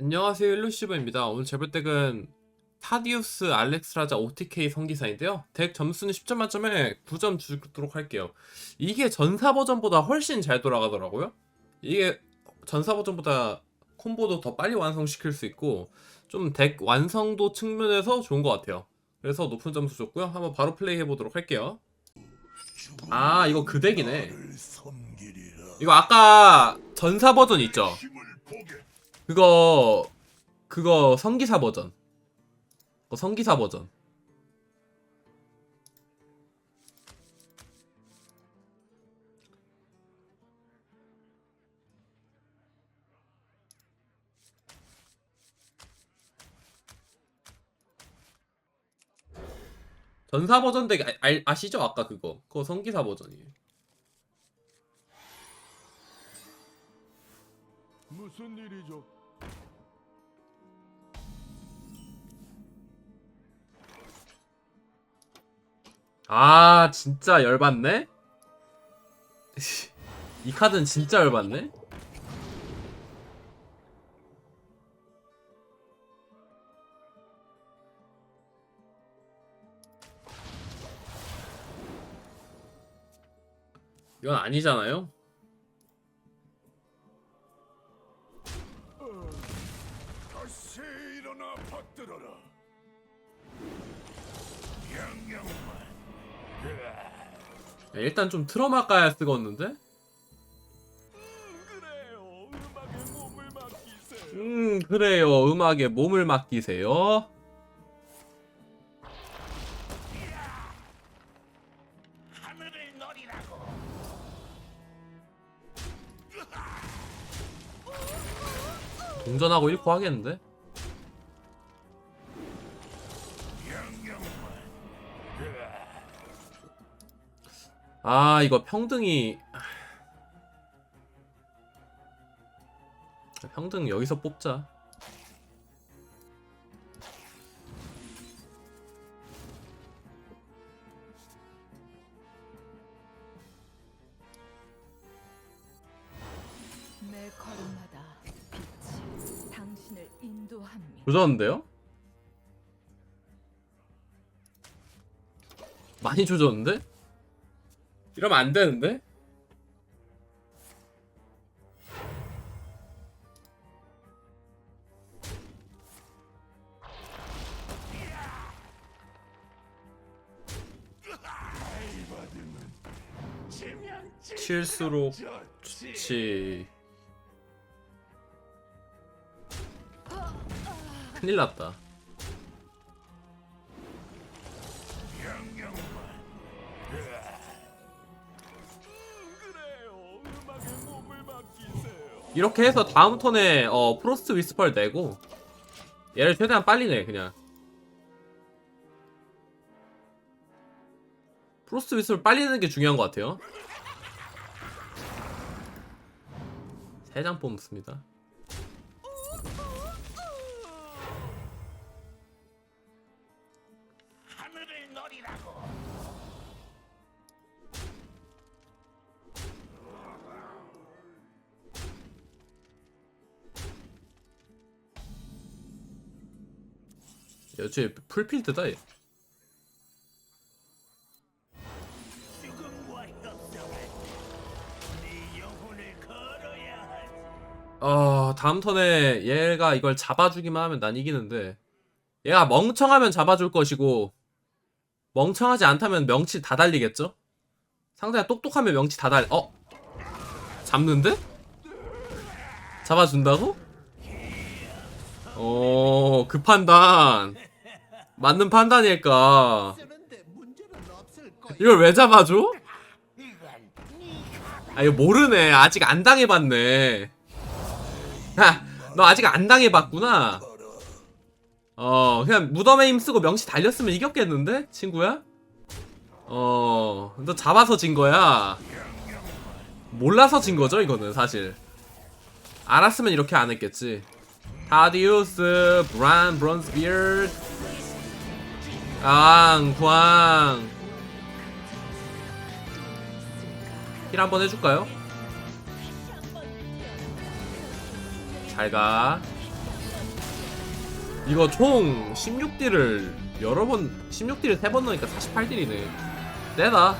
안녕하세요 일루시브입니다. 오늘 재볼덱은 타디우스 알렉스라자 OTK 성기사인데요. 덱 점수는 10점 만점에 9점 주도록 할게요. 이게 전사 버전보다 훨씬 잘 돌아가더라고요. 이게 전사 버전보다 콤보도 더 빨리 완성시킬 수 있고 좀 덱 완성도 측면에서 좋은 것 같아요. 그래서 높은 점수 줬고요. 한번 바로 플레이 해 보도록 할게요. 아 이거 그 덱이네. 이거 아까 전사 버전 있죠? 그거 그거 성기사 버전. 그 성기사 버전. 전사 버전 덱 아, 알- 아시죠? 아까 그거. 그거 성기사 버전이에요. 무슨 일이죠? 아 진짜 열받네? 이 카드는 진짜 열받네? 이건 아니잖아요? 다시 일어나 받들어라. 양양만 야, 일단 좀 트러마 까야 쓰겄는데? 음 그래요 음악에 몸을 맡기세요. 동전하고 1코 하겠는데? 아 이거 평등이 평등 여기서 뽑자 매 걸음마다 빛이 당신을 인도합니다. 조졌는데요? 많이 조졌는데? 이러면 안 되는데? 칠수록. 좋지 큰일 났다 이렇게 해서 다음 턴에 어, 프로스트 위스퍼를 내고 얘를 최대한 빨리 내 그냥. 프로스트 위스퍼를 빨리 내는 게 중요한 것 같아요. 세 장 뽑습니다. 하늘을 노리라고. 여주에 풀필드다 얘. 어 다음 턴에 얘가 이걸 잡아주기만 하면 난 이기는데 얘가 멍청하면 잡아줄 것이고 멍청하지 않다면 명치 다 달리겠죠? 상대가 똑똑하면 명치 다 달.. 어? 잡는데? 잡아준다고? 어... 그 판단 맞는 판단일까. 이걸 왜 잡아줘? 아 이거 모르네. 아직 안 당해봤네. 야너 아직 안 당해봤구나. 어 그냥 무덤에 힘쓰고 명치 달렸으면 이겼겠는데? 친구야? 어너 잡아서 진 거야? 몰라서 진 거죠 이거는 사실. 알았으면 이렇게 안 했겠지. 타디우스 브란 브론즈비얼드 앙광 힐 한번 해줄까요? 잘 가. 이거 총 16딜을 여러 번 16딜을 세번 넣으니까 48딜이네. 세다.